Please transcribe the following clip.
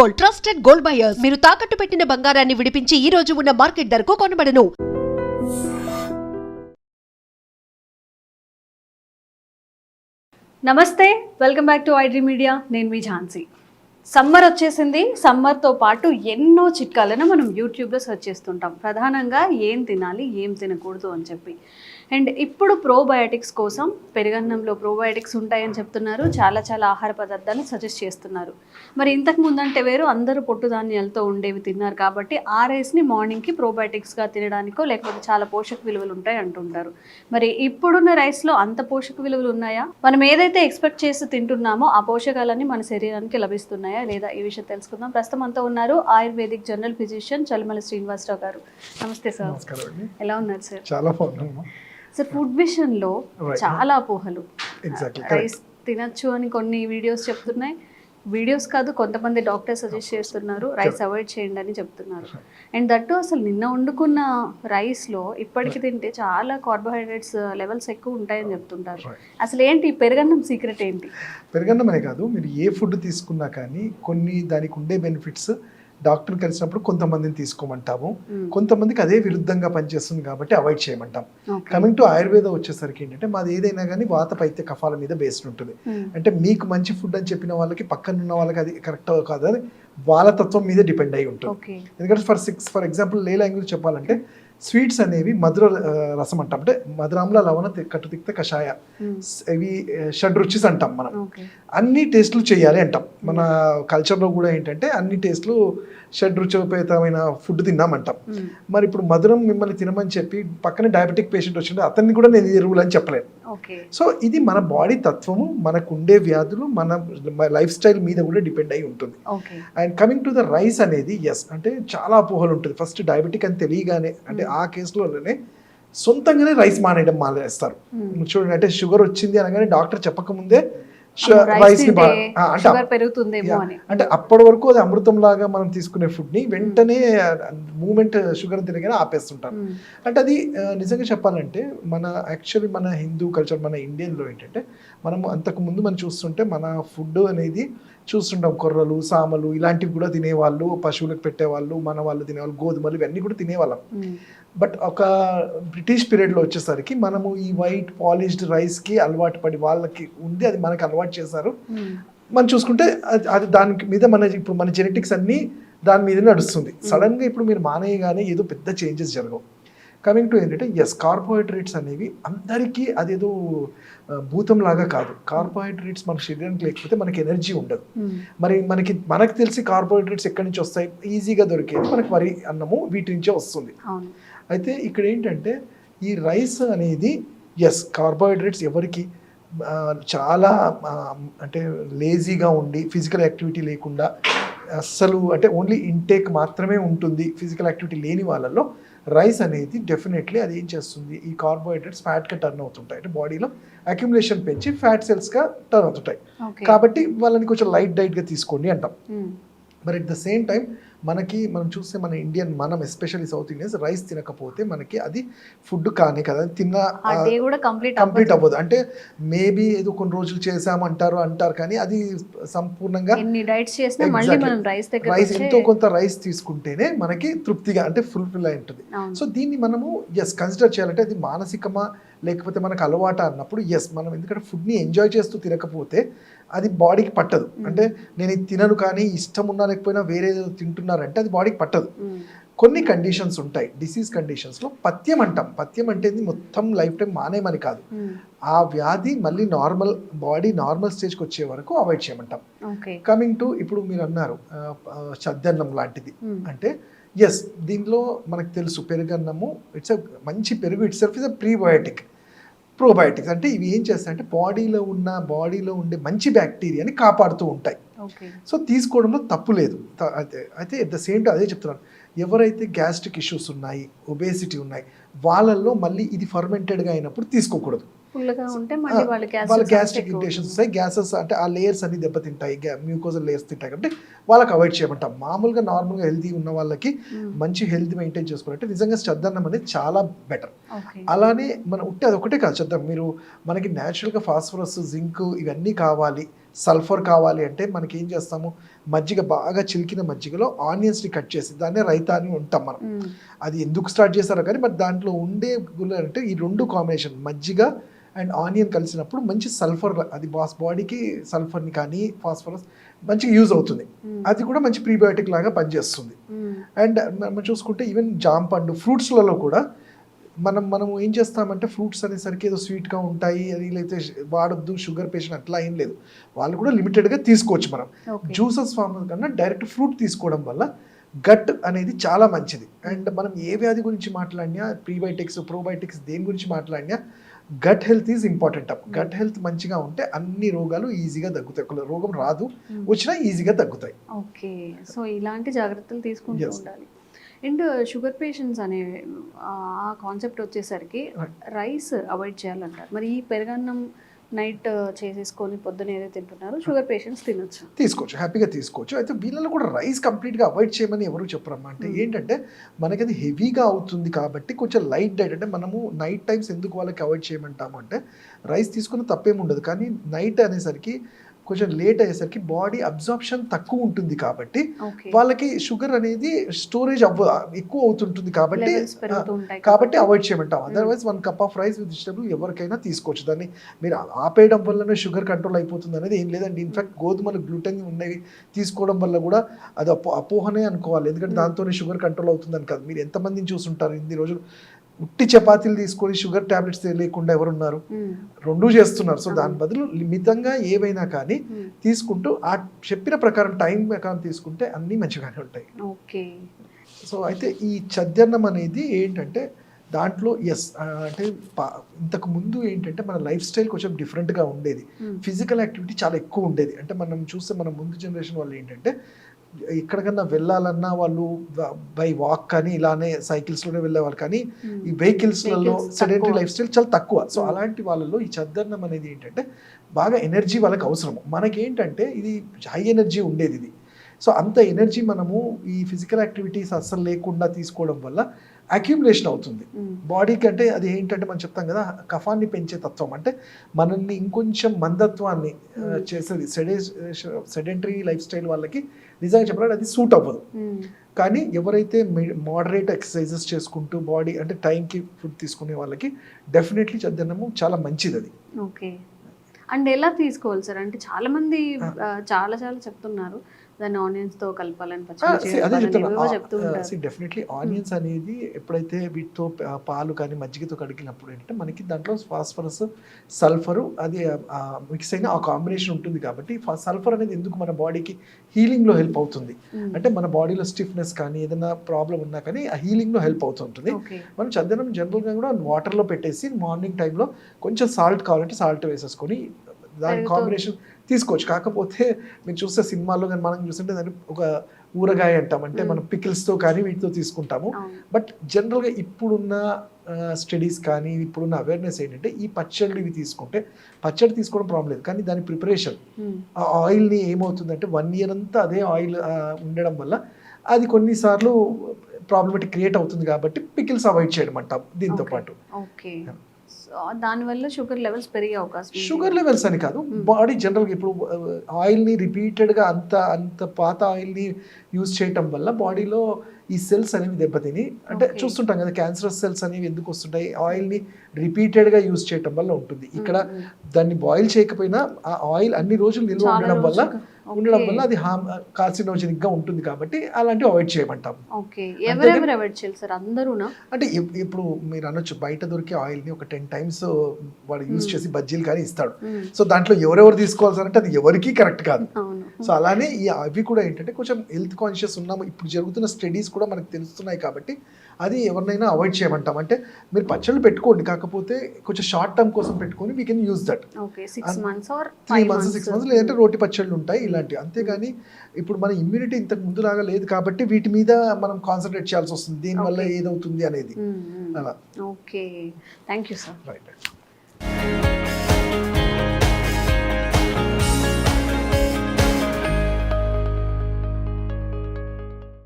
Gold trusted gold buyers. మీరు తాకట్టు పెట్టిన బంగారాన్ని విడిపించి ఈ రోజు ఉన్న మార్కెట్ ధరకు కొనబడను. నమస్తే welcome back to iDream media. నేను మీ ఝాన్సీ. సమ్మర్ వచ్చేసింది. సమ్మర్తో పాటు ఎన్నో చిట్కాలను మనం యూట్యూబ్లో సెర్చ్ చేస్తుంటాం. ప్రధానంగా ఏం తినాలి ఏం తినకూడదు అని చెప్పి. అండ్ ఇప్పుడు ప్రోబయోటిక్స్ కోసం పెరుగన్నంలో ప్రోబయోటిక్స్ ఉంటాయని చెప్తున్నారు. చాలా చాలా ఆహార పదార్థాలు సజెస్ట్ చేస్తున్నారు. మరి ఇంతకు ముందంటే వేరు అందరూ పొట్టు ధాన్యాలతో ఉండేవి తిన్నారు కాబట్టి ఆ రైస్ని మార్నింగ్కి ప్రోబయోటిక్స్గా తినడానికో లేకపోతే చాలా పోషక విలువలు ఉంటాయి అంటుంటారు. మరి ఇప్పుడున్న రైస్లో అంత పోషక విలువలు ఉన్నాయా? మనం ఏదైతే ఎక్స్పెక్ట్ చేసి తింటున్నామో ఆ పోషకాలన్నీ మన శరీరానికి లభిస్తున్నాయా లేదా ఈ విషయం తెలుసుకుందాం. ప్రస్తుతం అంతా ఉన్నారు ayurvedic general physician Chalmala Srinivasarao గారు. నమస్తే సార్. ఎలా ఉన్నారు సార్? చాలా బాగున్నాము సార్ ఫుడ్ విషయంలో. చాలా అపోహలు. రైస్ తినచ్చు అని కొన్ని వీడియోస్ చెప్తున్నాయి. వీడియోస్ కాదు కొంతమంది డాక్టర్ సజెస్ట్ చేస్తున్నారు రైస్ అవాయిడ్ చేయండి అని చెప్తున్నారు. అండ్ దట్టు అసలు నిన్న వండుకున్న రైస్లో ఇప్పటికి తింటే చాలా కార్బోహైడ్రేట్స్ లెవెల్స్ ఎక్కువ ఉంటాయని చెప్తుంటారు. అసలు ఏంటి పెరగన్నం సీక్రెట్ ఏంటి? పెరగన్నమనే కాదు మీరు ఏ ఫుడ్ తీసుకున్నా కానీ కొన్ని దానికి ఉండే బెనిఫిట్స్ డాక్టర్ కలిసినప్పుడు కొంతమందిని తీసుకోమంటాము. కొంతమందికి అదే విరుద్ధంగా పనిచేస్తుంది కాబట్టి అవాయిడ్ చేయమంటాం. కమింగ్ టు ఆయుర్వేద వచ్చేసరికి ఏంటంటే మాది ఏదైనా కానీ వాత పైత్య కఫాల మీద బేస్డ్ ఉంటుంది. అంటే మీకు మంచి ఫుడ్ అని చెప్పిన వాళ్ళకి పక్కన ఉన్న వాళ్ళకి అది కరెక్ట్ కాదు అని వాళ్ళ తత్వం మీద డిపెండ్ అయి ఉంటుంది. ఎందుకంటే ఫర్ సిక్స్ ఫర్ ఎగ్జాంపుల్ లే లాంగ్వేజ్ చెప్పాలంటే స్వీట్స్ అనేవి మధుర రసం అంటాం. అంటే మధురాంల లవణ కట్టుతిక్త కషాయ. ఇవి షడ్ రుచిస్ అంటాం మనం. అన్ని టేస్ట్లు చేయాలి అంటాం. మన కల్చర్లో కూడా ఏంటంటే అన్ని టేస్ట్లు షడ్ రుచిపేతమైన ఫుడ్ తిన్నామంటాం. మరి ఇప్పుడు మధురం మిమ్మల్ని తినమని చెప్పి పక్కనే డయాబెటిక్ పేషెంట్ వచ్చింటే అతన్ని కూడా నేను ఎరువులు అని చెప్పలేను. సో ఇది మన బాడీ తత్వము మనకు ఉండే వ్యాధులు మన లైఫ్ స్టైల్ మీద కూడా డిపెండ్ అయి ఉంటుంది. And coming to the rice అనేది ఎస్ అంటే చాలా అపోహలు ఉంటుంది. ఫస్ట్ డయాబెటిక్ అని తెలియగానే అంటే ఆ కేసులోనే సొంతంగానే రైస్ మానేయడం మానేస్తారు. చూడండి అంటే షుగర్ వచ్చింది అనగానే డాక్టర్ చెప్పకముందే షుగర్ పెరుగుతుందేమో. అని అంటే అప్పటి వరకు అది అమృతం లాగా మనం తీసుకునే ఫుడ్ని వెంటనే మూమెంట్ షుగర్ తినగానే ఆపేస్తుంటారు. అంటే అది నిజంగా చెప్పాలంటే మన యాక్చువల్లీ మన హిందూ కల్చర్ మన ఇండియన్లో ఏంటంటే మనము అంతకు ముందు మనం చూస్తుంటే మన ఫుడ్ అనేది చూస్తుంటాం. కొర్రలు సామలు ఇలాంటివి కూడా తినేవాళ్ళు పశువులకు పెట్టేవాళ్ళు మన వాళ్ళు తినేవాళ్ళు గోధుమలు ఇవన్నీ కూడా తినేవాళ్ళం. బట్ ఒక బ్రిటిష్ పీరియడ్లో వచ్చేసరికి మనము ఈ వైట్ పాలిష్డ్ రైస్కి అలవాటు పడి వాళ్ళకి ఉంది అది మనకి అలవాటు చేశారు. మనం చూసుకుంటే అది అది దాని మీద మన ఇప్పుడు మన జెనెటిక్స్ అన్నీ దాని మీద నడుస్తుంది. సడన్గా ఇప్పుడు మీరు మానేయగానే ఏదో పెద్ద చేంజెస్ జరగవు. కమింగ్ టు ఏంటంటే ఎస్ కార్బోహైడ్రేట్స్ అనేవి అందరికీ అదేదో భూతంలాగా కాదు. కార్బోహైడ్రేట్స్ మన శరీరానికి లేకపోతే మనకి ఎనర్జీ ఉండదు. మ్మ్. మరి మనకి మనకు తెలిసి కార్బోహైడ్రేట్స్ ఎక్కడి నుంచి వస్తాయి? ఈజీగా దొరికేది మనకి వరి అన్నము వీటి నుంచే వస్తుంది. అయితే ఇక్కడ ఏంటంటే ఈ రైస్ అనేది ఎస్ కార్బోహైడ్రేట్స్ ఎవరికి చాలా అంటే లేజీగా ఉండి ఫిజికల్ యాక్టివిటీ లేకుండా అస్సలు అంటే ఓన్లీ ఇంటేక్ మాత్రమే ఉంటుంది ఫిజికల్ యాక్టివిటీ లేని వాళ్ళలో రైస్ అనేది డెఫినెట్లీ అది ఏం చేస్తుంది? ఈ కార్బోహైడ్రేట్స్ ఫ్యాట్గా టర్న్ అవుతుంటాయి. అంటే బాడీలో అక్యుములేషన్ పెంచి ఫ్యాట్ సెల్స్గా టర్న్ అవుతుంటాయి. కాబట్టి వాళ్ళని కొంచెం లైట్ డైట్గా తీసుకోండి అంటాం. మరి అట్ ద సేమ్ టైం మనకి మనం చూస్తే మన ఇండియన్ మనం ఎస్పెషల్లీ సౌత్ ఇండియన్స్ రైస్ తినకపోతే మనకి అది ఫుడ్ కానే కదా. తిన్న కంప్లీట్ అవ్వదు. అంటే మేబీ ఏదో కొన్ని రోజులు చేసామంటారు అంటారు కానీ అది సంపూర్ణంగా రైస్ ఎంతో కొంత రైస్ తీసుకుంటేనే మనకి తృప్తిగా అంటే ఫుల్ఫిల్ అయి ఉంటుంది. సో దీన్ని మనము ఎస్ కన్సిడర్ చేయాలంటే అది మానసికమా లేకపోతే మనకు అలవాట అన్నప్పుడు ఎస్ మనం ఎందుకంటే ఫుడ్ని ఎంజాయ్ చేస్తూ తినకపోతే అది బాడీకి పట్టదు. అంటే నేను తినను కానీ ఇష్టం ఉన్నా లేకపోయినా వేరే ఏదో తింటున్నారంటే అది బాడీకి పట్టదు. కొన్ని కండిషన్స్ ఉంటాయి. డిసీజ్ కండిషన్స్లో పథ్యం అంటాం. పథ్యం అంటే మొత్తం లైఫ్ టైం మానేమని కాదు. ఆ వ్యాధి మళ్ళీ నార్మల్ బాడీ నార్మల్ స్టేజ్కి వచ్చే వరకు అవాయిడ్ చేయమంటాం. కమింగ్ టు ఇప్పుడు మీరు అన్నారు చద్దన్నం లాంటిది. అంటే ఎస్ దీనిలో మనకు తెలుసు పెరుగన్నము ఇట్స్ మంచి పెరుగు itself is a prebiotic probiotics అంటే ఇవి ఏం చేస్తాయంటే బాడీలో ఉన్న బాడీలో ఉండే మంచి బ్యాక్టీరియాని కాపాడుతూ ఉంటాయి. సో తీసుకోవడంలో తప్పు లేదు. అయితే ఎట్ ద సేమ్ టైం అదే చెప్తున్నాను. ఎవరైతే గ్యాస్ట్రిక్ ఇష్యూస్ ఉన్నాయి ఒబేసిటీ ఉన్నాయి వాళ్ళల్లో మళ్ళీ ఇది ఫర్మెంటెడ్గా అయినప్పుడు తీసుకోకూడదు. ఉంటే వాళ్ళ గ్యాస్ట్రిక్ ఇరిటేషన్స్ వస్తాయి. గ్యాసెస్ అంటే ఆ లేయర్స్ అన్ని దెబ్బతింటాయి. మ్యూకోజల్ లేయర్స్ తింటాయి కాబట్టి వాళ్ళకి అవాయిడ్ చేయమంటాం. మామూలుగా నార్మల్గా హెల్తీ ఉన్న వాళ్ళకి. మంచి హెల్త్ మెయింటైన్ చేసుకోవాలంటే నిజంగా శ్రద్ధన్నం అనేది చాలా బెటర్ అలానే మన ఉట్టి అది ఒకటే కాదు చూద్దాం మీరు మనకి న్యాచురల్గా ఫాస్ఫరస్ జింక్ ఇవన్నీ కావాలి. సల్ఫర్ కావాలి అంటే మనకి ఏం చేస్తాము మజ్జిగ బాగా చిలికిన మజ్జిగలో ఆనియన్స్ని కట్ చేసి దాన్నే రైతా అని ఉంటాం మనం. అది ఎందుకు స్టార్ట్ చేశారో కానీ మరి దాంట్లో ఉండే అంటే ఈ రెండు కాంబినేషన్ మజ్జిగ అండ్ ఆనియన్ కలిసినప్పుడు మంచి సల్ఫర్ అది బాస్ బాడీకి సల్ఫర్ని కానీ ఫాస్ఫరస్ మంచిగా యూజ్ అవుతుంది. అది కూడా మంచి ప్రీబయోటిక్ లాగా పనిచేస్తుంది. అండ్ మనం చూసుకుంటే ఈవెన్ జామ్ పండు ఫ్రూట్స్లలో కూడా మనం మనం ఏం చేస్తామంటే ఫ్రూట్స్ అనేసరికి ఏదో స్వీట్గా ఉంటాయి అది లేకపోతే వాడొద్దు షుగర్ పేషెంట్ అట్లా ఏం లేదు. వాళ్ళు కూడా లిమిటెడ్గా తీసుకోవచ్చు మనం. జ్యూసెస్ ఫామ్ కన్నా డైరెక్ట్ ఫ్రూట్ తీసుకోవడం వల్ల గట్ అనేది చాలా మంచిది. అండ్ మనం ఏ వ్యాధి గురించి మాట్లాడినా ప్రీబయోటిక్స్ ప్రోబయోటిక్స్ దేని గురించి మాట్లాడినా gut health is important up. Gut health మంచిగా ఉంటే అన్ని రోగాలు ఈజీగా తగ్గుతాయి. ఒక రోగం రాదు మ్మ్. వచ్చినా ఈజీగా తగ్గుతాయి. ఓకే. సో ఇలాంటి జాగ్రత్తలు తీసుకుంటూ. ఉండాలి. అండ్ షుగర్ పేషెంట్స్ అనే ఆ కాన్సెప్ట్ వచ్చేసరికి. రైస్ అవాయిడ్ చేయాలంటారు. మరి ఈ పెరగన్నం నైట్ చేసేసుకొని పొద్దున ఏదైతే తింటున్నారో షుగర్ పేషెంట్స్ తినొచ్చు. తీసుకోవచ్చు హ్యాపీగా తీసుకోవచ్చు. అయితే వీళ్ళలో కూడా రైస్ కంప్లీట్గా అవాయిడ్ చేయమని ఎవరు చెప్పరమ్మా? అంటే Hmm. ఏంటంటే మనకి అది హెవీగా అవుతుంది కాబట్టి కొంచెం లైట్ డైట్ అంటే మనము నైట్ టైమ్స్ ఎందుకు వాళ్ళకి అవాయిడ్ చేయమంటాము అంటే రైస్ తీసుకున్న తప్పేం ఉండదు. కానీ నైట్ అనేసరికి కొంచెం లేట్ అయ్యేసరికి బాడీ అబ్జార్ప్షన్ తక్కువ ఉంటుంది కాబట్టి వాళ్ళకి షుగర్ అనేది స్టోరేజ్ అవ్వ ఎక్కువ అవుతుంటుంది కాబట్టి కాబట్టి avoid చేయమంటాం. Otherwise one cup of rice with vegetable ఎవరికైనా తీసుకోవచ్చు. దాన్ని మీరు ఆపేయడం వల్లనే షుగర్ కంట్రోల్ అయిపోతుంది అనేది ఏం లేదండి. ఇన్ఫాక్ట్ గోధుమలు గ్లూటెన్ ఉన్నవి తీసుకోవడం వల్ల కూడా అది అపో అపోహనే అనుకోవాలి. ఎందుకంటే Hmm. దాంతోనే షుగర్ కంట్రోల్ అవుతుందని కాదు. మీరు ఎంతమందిని చూసుంటారు ఇన్ని రోజులు? ఉట్టి చపాతీలు తీసుకొని షుగర్ టాబ్లెట్స్ లేకుండా ఎవరున్నారు. రెండూ చేస్తున్నారు సో. దాని బదులు మితంగా ఏవైనా కానీ. తీసుకుంటూ ఆ చెప్పిన ప్రకారం టైం ప్రకారం తీసుకుంటే అన్నీ మంచిగానే ఉంటాయి ఓకే సో అయితే ఈ చద్దన్నం అనేది ఏంటంటే దాంట్లో ఎస్ అంటే ఇంతకు ముందు ఏంటంటే మన లైఫ్ స్టైల్ కొంచెం డిఫరెంట్గా ఉండేది. ఫిజికల్ యాక్టివిటీ చాలా ఎక్కువ ఉండేది అంటే మనం చూస్తే మన ముందు జనరేషన్ వాళ్ళు ఏంటంటే ఎక్కడికన్నా వెళ్ళాలన్నా వాళ్ళు బై వాక్ కానీ ఇలానే సైకిల్స్లోనే వెళ్ళేవాళ్ళు కానీ. ఈ వెహికల్స్లలో సెడెంటరీ. లైఫ్ స్టైల్ చాలా తక్కువ సో Mm. అలాంటి వాళ్ళలో ఈ చద్దన్నం అనేది ఏంటంటే బాగా ఎనర్జీ వాళ్ళకి అవసరం మనకేంటంటే ఇది హై ఎనర్జీ ఉండేది ఇది సో అంత ఎనర్జీ మనము ఈ ఫిజికల్ యాక్టివిటీస్ అస్సలు లేకుండా తీసుకోవడం వల్ల అక్యుములేషన్ అవుతుంది. బాడీకి అంటే అది ఏంటంటే మనం చెప్తాం కదా కఫాన్ని పెంచే తత్వం అంటే మనల్ని ఇంకొంచెం మందత్వాన్ని ఆ, Mm. చేసేది సెడే సెడెంటరీ లైఫ్ స్టైల్ వాళ్ళకి నిజంగా చెప్పాలంటే అది సూట్ అవ్వదు మ్మ్. కానీ ఎవరైతే మోడరేట్ ఎక్సర్సైజెస్ చేసుకుంటూ బాడీ అంటే టైంకి ఫుడ్ తీసుకునే వాళ్ళకి డెఫినెట్లీ చద్దన్నము చాలా మంచిది అది ఓకే అండ్ ఎలా తీసుకోవాలి సార్ అంటే చాలా మంది ఆ. ఆ, చాలా చాలా చెప్తున్నారు దాన్ని ఆనియన్స్తో కలపాలని పచ్చిమిర్చి డెఫినెట్లీ ఆనియన్స్ అనేది ఎప్పుడైతే వీటితో పాలు కానీ మజ్జిగతో కడిగినప్పుడు ఏంటంటే మనకి దాంట్లో ఫాస్ఫరస్ సల్ఫరు అది మిక్స్ అయిన ఆ కాంబినేషన్ ఉంటుంది కాబట్టి సల్ఫర్ అనేది ఎందుకు మన బాడీకి హీలింగ్లో హెల్ప్ అవుతుంది? మ్మ్. అంటే మన బాడీలో స్టిఫ్నెస్ కానీ ఏదైనా ప్రాబ్లం ఉన్నా కానీ ఆ హీలింగ్లో హెల్ప్ అవుతుంటుంది మనం చద్దనం జనరల్గా కూడా వాటర్లో పెట్టేసి మార్నింగ్ టైంలో కొంచెం సాల్ట్ కావాలంటే సాల్ట్ వేసేసుకొని దాని కాంబినేషన్ తీసుకోవచ్చు. కాకపోతే మీరు చూస్తే సినిమాల్లో కానీ మనం చూస్తుంటే దాన్ని ఒక ఊరగాయ అంటాం. అంటే మనం పికిల్స్తో కానీ వీటితో తీసుకుంటాము. బట్ జనరల్గా ఇప్పుడున్న స్టడీస్ కానీ ఇప్పుడున్న అవేర్నెస్ ఏంటంటే ఈ పచ్చళ్ళు ఇవి తీసుకుంటే పచ్చడి తీసుకోవడం ప్రాబ్లం లేదు. కానీ దాని ప్రిపరేషన్ మ్మ్. ఆ ఆయిల్ని ఏమవుతుందంటే వన్ ఇయర్ అంతా అదే ఆయిల్ ఉండడం వల్ల అది కొన్నిసార్లు ప్రాబ్లమేటిక్ క్రియేట్ అవుతుంది కాబట్టి పికిల్స్ అవాయిడ్ చేయడం అంటాం దీంతో. పాటు. దానివల్ల షుగర్ లెవెల్స్ పెరిగే అవకాశం. షుగర్ లెవెల్స్ అని కాదు Hmm. బాడీ జనరల్గా ఇప్పుడు ఆయిల్ని రిపీటెడ్గా అంత అంత పాత ఆయిల్ని యూజ్ చేయటం వల్ల బాడీలో ఈ సెల్స్ అనేవి దెబ్బతిని అంటే. చూస్తుంటాం కదా క్యాన్సరస్ సెల్స్ అనేవి ఎందుకు వస్తుంటాయి ఆయిల్ని రిపీటెడ్గా యూజ్ చేయటం వల్ల ఉంటుంది ఇక్కడ మ్మ్. దాన్ని బాయిల్ చేయకపోయినా ఆ ఆయిల్ అన్ని రోజులు నిల్వ ఉండడం వల్ల. ఉండడం. వల్ల అది హామ్ కార్సినోజెనిక్గా ఉంటుంది కాబట్టి అలాంటివి అవాయిడ్ చేయమంటాం అంటే ఇప్- ఇప్పుడు మీరు అనొచ్చు బయట దొరికే ఆయిల్ని ఒక టెన్ టైమ్స్ వాడు యూజ్. చేసి బజ్జీలు కానీ ఇస్తాడు. సో దాంట్లో ఎవరెవరు తీసుకోవాలి సార్ అంటే అది ఎవరికీ కరెక్ట్ కాదు. సో అలానే ఈ అవి కూడా ఏంటంటే కొంచెం హెల్త్ కాన్షియస్ ఉన్నాము. ఇప్పుడు జరుగుతున్న స్టడీస్ కూడా మనకు తెలుస్తున్నాయి కాబట్టి అది ఎవరినైనా అవాయిడ్ చేయమంటాం. అంటే మీరు పచ్చళ్ళు పెట్టుకోండి. కాకపోతే కొంచెం షార్ట్ టర్మ్ కోసం పెట్టుకొని we can use that three months six months. లేదంటే రోటి పచ్చళ్ళు ఉంటాయి. ఇలాంటివి అంతేగాని ఇప్పుడు మన ఇమ్యూనిటీ ఇంతకు ముందులాగా లేదు కాబట్టి వీటి మీద మనం కాన్సన్ట్రేట్ చేయాల్సి వస్తుంది. దీనివల్ల. ఏదవుతుంది అనేది. అలా. Okay. Thank you sir right